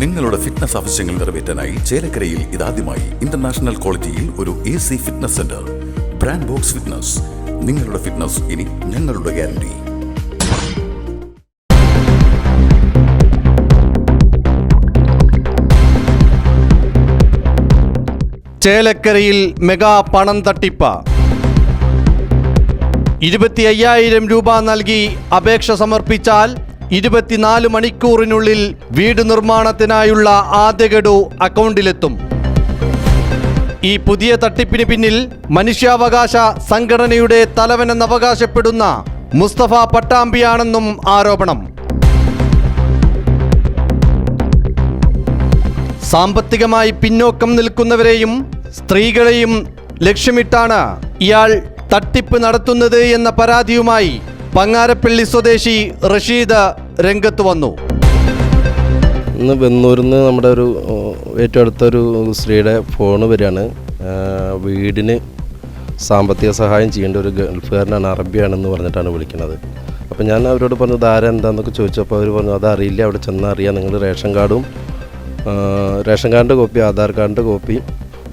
നിങ്ങളുടെ ഫിറ്റ്നസ് ആവശ്യങ്ങൾ നിറവേറ്റാനായി ചേലക്കരയിൽ ഇതാദ്യമായി ഇന്റർനാഷണൽ ക്വാളിറ്റിയിൽ ഒരു A C fitness centre brand box fitness നിങ്ങളുടെ ഫിറ്റ്നസ് ഇനി ഞങ്ങളുടെ ഗ്യാരണ്ടി ചേലക്കരയിൽ മെഗാ പണം തട്ടിപ്പ്. ഇരുപത്തി അയ്യായിരം രൂപ നൽകി അപേക്ഷ സമർപ്പിച്ചാൽ ഇരുപത്തിനാല് മണിക്കൂറിനുള്ളിൽ വീട് നിർമ്മാണത്തിനായുള്ള ആദ്യ ഗഡു അക്കൗണ്ടിലെത്തും. ഈ പുതിയ തട്ടിപ്പിന് പിന്നിൽ മനുഷ്യാവകാശ സംഘടനയുടെ തലവനെന്ന് അവകാശപ്പെടുന്ന മുസ്തഫ പട്ടാമ്പിയാണെന്നും ആരോപണം. സാമ്പത്തികമായി പിന്നോക്കം നിൽക്കുന്നവരെയും സ്ത്രീകളെയും ലക്ഷ്യമിട്ടാണ് ഇയാൾ തട്ടിപ്പ് നടത്തുന്നത് എന്ന പരാതിയുമായി പങ്ങാരപ്പള്ളി സ്വദേശി റഷീദ് രംഗത്ത് വന്നു. ഇന്ന് വെന്നൂരിൽ നിന്ന് നമ്മുടെ ഒരു ഏറ്റവും അടുത്തൊരു സ്ത്രീയുടെ ഫോണ് വരികയാണ്. വീടിന് സാമ്പത്തിക സഹായം ചെയ്യേണ്ട ഒരു ഗൾഫുകാരനാണ് അറബിയാണെന്ന് പറഞ്ഞിട്ടാണ് വിളിക്കുന്നത്. അപ്പോൾ ഞാൻ അവരോട് പറഞ്ഞു ധാര എന്താണെന്നൊക്കെ ചോദിച്ചപ്പോൾ അവർ പറഞ്ഞു അത് അറിയില്ല അവിടെ ചെന്നാൽ അറിയാം. നിങ്ങൾ റേഷൻ കാർഡും റേഷൻ കാർഡിന്റെ കോപ്പി ആധാർ കാർഡിന്റെ കോപ്പി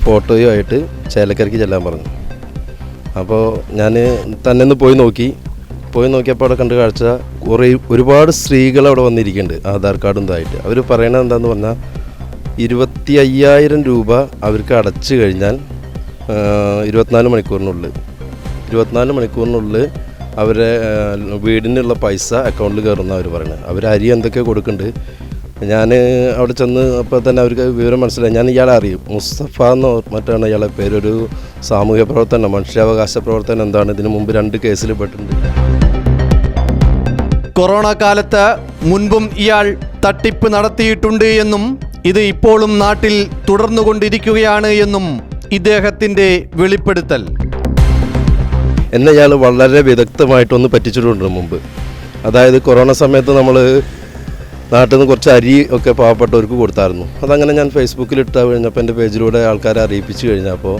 ഫോട്ടോയും ആയിട്ട് ചേലക്കരയ്ക്ക് ചെല്ലാൻ പറഞ്ഞു. അപ്പോൾ ഞാൻ തന്നെ ഒന്ന് പോയി നോക്കി. പോയി നോക്കിയപ്പോൾ അവിടെ കണ്ട കാഴ്ച കുറേ ഒരുപാട് സ്ത്രീകൾ അവിടെ വന്നിരിക്കുന്നുണ്ട് ആധാർ കാർഡും ഇതായിട്ട്. അവർ പറയണത് എന്താന്ന് പറഞ്ഞാൽ ഇരുപത്തി അയ്യായിരം രൂപ അവർക്ക് അടച്ചു കഴിഞ്ഞാൽ ഇരുപത്തിനാല് മണിക്കൂറിനുള്ളിൽ ഇരുപത്തിനാല് മണിക്കൂറിനുള്ളിൽ അവരെ വീടിനുള്ള പൈസ അക്കൗണ്ടിൽ കയറുന്ന അവർ പറയുന്നത് അവർ അരി എന്തൊക്കെ കൊടുക്കുന്നുണ്ട്. ഞാൻ അവിടെ ചെന്ന് അപ്പോൾ തന്നെ അവർക്ക് വിവരം മനസ്സിലായി. ഞാൻ ഇയാളെ അറിയും. മുസ്തഫ എന്ന് മറ്റാണ് ഇയാളെ പേരൊരു സാമൂഹ്യ പ്രവർത്തനം മനുഷ്യാവകാശ പ്രവർത്തനം എന്താണ്? ഇതിനു മുമ്പ് രണ്ട് കേസിൽ പെട്ടിട്ടുണ്ട്. കൊറോണ കാലത്ത് മുൻപും ഇയാൾ തട്ടിപ്പ് നടത്തിയിട്ടുണ്ട് എന്നും ഇത് ഇപ്പോഴും നാട്ടിൽ തുടർന്നുകൊണ്ടിരിക്കുകയാണ് എന്നും ഇദ്ദേഹത്തിന്റെ വെളിപ്പെടുത്തൽ. എന്നെ ഇയാൾ വളരെ വിദഗ്ധമായിട്ടൊന്ന് പറ്റിച്ചിട്ടുണ്ട് മുമ്പ്. അതായത് കൊറോണ സമയത്ത് നമ്മൾ നാട്ടിൽ നിന്ന് കുറച്ച് അരി ഒക്കെ പാവപ്പെട്ടവർക്ക് കൊടുത്തായിരുന്നു. അതങ്ങനെ ഞാൻ ഫേസ്ബുക്കിൽ ഇട്ട് കഴിഞ്ഞപ്പോൾ എന്റെ പേജിലൂടെ ആൾക്കാരെ അറിയിപ്പിച്ച് കഴിഞ്ഞപ്പോൾ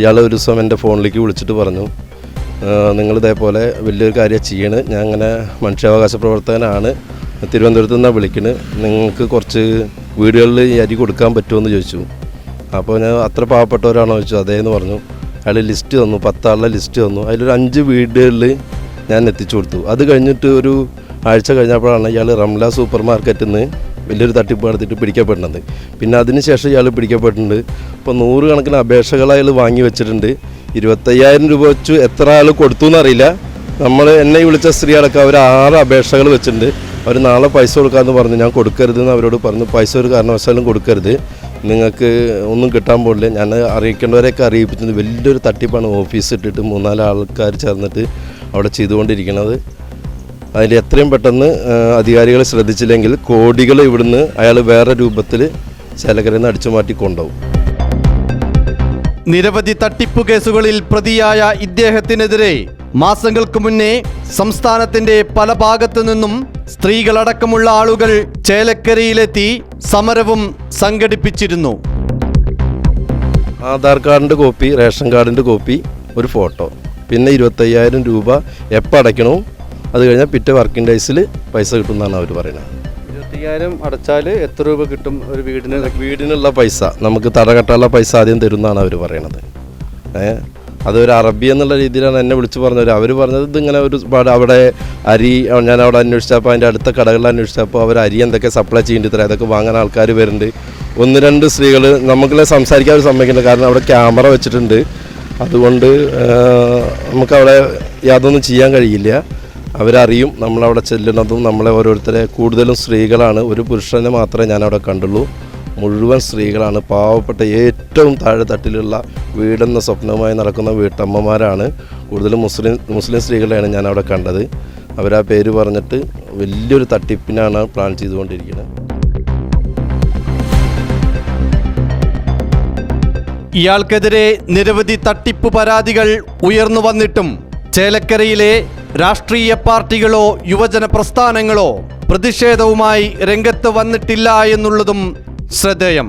ഇയാൾ ഒരു ദിവസം എന്റെ ഫോണിലേക്ക് വിളിച്ചിട്ട് പറഞ്ഞു നിങ്ങൾ ഇതേപോലെ വലിയൊരു കാര്യം ചെയ്യണ്. ഞാൻ അങ്ങനെ മനുഷ്യാവകാശ പ്രവർത്തകനാണ്. തിരുവനന്തപുരത്ത് നിന്നാണ് വിളിക്കുന്നത് നിങ്ങൾക്ക് കുറച്ച് വീടുകളിൽ ഈ അരി കൊടുക്കാൻ പറ്റുമെന്ന് ചോദിച്ചു. അപ്പോൾ ഞാൻ അത്ര പാവപ്പെട്ടവരാണോ ചോദിച്ചു. അതേന്ന് പറഞ്ഞു. അയാൾ ലിസ്റ്റ് തന്നു. പത്താളുടെ ലിസ്റ്റ് തന്നു. അതിലൊരു അഞ്ച് വീടുകളിൽ ഞാൻ എത്തിച്ചു കൊടുത്തു. അത് കഴിഞ്ഞിട്ട് ഒരു ആഴ്ച കഴിഞ്ഞപ്പോഴാണ് ഇയാൾ റംല സൂപ്പർ മാർക്കറ്റിൽ നിന്ന് വലിയൊരു തട്ടിപ്പ് നടത്തിയിട്ട് പിടിക്കപ്പെടുന്നത്. പിന്നെ അതിനുശേഷം ഇയാൾ പിടിക്കപ്പെട്ടിട്ടുണ്ട്. ഇപ്പോൾ നൂറുകണക്കിന് അപേക്ഷകൾ അയാൾ വാങ്ങി വെച്ചിട്ടുണ്ട്. ഇരുപത്തയ്യായിരം രൂപ വെച്ച് എത്ര ആൾ കൊടുത്തു എന്നറിയില്ല. നമ്മൾ എന്നെ വിളിച്ച സ്ത്രീ അടക്കം അവർ ആറ് അപേക്ഷകൾ വെച്ചിട്ടുണ്ട്. അവർ നാളെ പൈസ കൊടുക്കാമെന്ന് പറഞ്ഞു. ഞാൻ കൊടുക്കരുതെന്ന് അവരോട് പറഞ്ഞു. പൈസ ഒരു കാരണവശാലും കൊടുക്കരുത്. നിങ്ങൾക്ക് ഒന്നും കിട്ടാൻ പോകില്ല ഞാൻ അറിയിക്കേണ്ടവരെയൊക്കെ അറിയിപ്പിച്ചത് വലിയൊരു തട്ടിപ്പാണ് ഓഫീസ് ഇട്ടിട്ട് മൂന്നാൽ ആൾക്കാർ ചേർന്നിട്ട് അവിടെ ചെയ്തുകൊണ്ടിരിക്കുന്നത് അതിൽ എത്രയും പെട്ടെന്ന് അധികാരികൾ ശ്രദ്ധിച്ചില്ലെങ്കിൽ കോടികൾ ഇവിടുന്ന് അയാൾ വേറെ രൂപത്തിൽ ശലകരയിൽ നിന്ന് അടിച്ചു മാറ്റി കൊണ്ടുപോകും. നിരവധി തട്ടിപ്പു കേസുകളിൽ പ്രതിയായ ഇദ്ദേഹത്തിനെതിരെ മാസങ്ങൾക്ക് മുന്നേ സംസ്ഥാനത്തിന്റെ പല ഭാഗത്തു നിന്നും സ്ത്രീകളടക്കമുള്ള ആളുകൾ ചേലക്കരയിലെത്തി സമരവും സംഘടിപ്പിച്ചിരുന്നു. ആധാർ കാർഡിന്റെ കോപ്പി റേഷൻ കാർഡിന്റെ കോപ്പി ഒരു ഫോട്ടോ. പിന്നെ ഇരുപത്തയ്യായിരം രൂപ എപ്പോൾ അടയ്ക്കണോ അത് കഴിഞ്ഞാൽ പിറ്റേ വർക്കിംഗ് ഡേയ്സിൽ പൈസ കിട്ടുമെന്നാണ് അവർ പറയുന്നത്. ഇരുപത്തിയ്യായിരം അടച്ചാൽ എത്ര രൂപ കിട്ടും ഒരു വീടിന്? വീടിനുള്ള പൈസ. നമുക്ക് തടകെട്ടാനുള്ള പൈസ ആദ്യം തരുന്നതാണ് അവർ പറയണത്. ഏ? അതൊരു അറബി എന്നുള്ള രീതിയിലാണ് എന്നെ വിളിച്ച് പറഞ്ഞത്. അവർ പറഞ്ഞത് ഇതിങ്ങനെ ഒരുപാട് അവിടെ അരി ഞാൻ അവിടെ അന്വേഷിച്ചപ്പോൾ അതിന്റെ അടുത്ത കടകളിൽ അന്വേഷിച്ചപ്പോൾ അവർ അരി എന്തൊക്കെ സപ്ലൈ ചെയ്യുന്നുണ്ട് ഇത്ര അതൊക്കെ വാങ്ങാൻ ആൾക്കാർ വരുന്നുണ്ട്. ഒന്ന് രണ്ട് സ്ത്രീകൾ നമുക്കുള്ള സംസാരിക്കാൻ അവർ കാരണം അവിടെ ക്യാമറ വെച്ചിട്ടുണ്ട്. അതുകൊണ്ട് നമുക്കവിടെ യാതൊന്നും ചെയ്യാൻ കഴിയില്ല. അവരറിയും നമ്മളവിടെ ചെല്ലുന്നതും നമ്മളെ ഓരോരുത്തരെ. കൂടുതലും സ്ത്രീകളാണ്. ഒരു പുരുഷനെ മാത്രമേ ഞാൻ അവിടെ കണ്ടുള്ളൂ. മുഴുവൻ സ്ത്രീകളാണ്. പാവപ്പെട്ട ഏറ്റവും താഴെ തട്ടിലുള്ള വീടെന്ന സ്വപ്നവുമായി നടക്കുന്ന വീട്ടമ്മമാരാണ്. കൂടുതലും മുസ്ലിം മുസ്ലിം സ്ത്രീകളെയാണ് ഞാൻ അവിടെ കണ്ടത്. അവരാ പേര് പറഞ്ഞിട്ട് വലിയൊരു തട്ടിപ്പിനാണ് പ്ലാൻ ചെയ്തുകൊണ്ടിരിക്കുന്നത്. ഇയാൾക്കെതിരെ നിരവധി തട്ടിപ്പ് പരാതികൾ ഉയർന്നു വന്നിട്ടും ചേലക്കരയിലെ രാഷ്ട്രീയ പാർട്ടികളോ യുവജന പ്രസ്ഥാനങ്ങളോ പ്രതിഷേധവുമായി രംഗത്ത് വന്നിട്ടില്ല എന്നുള്ളതും ശ്രദ്ധേയം.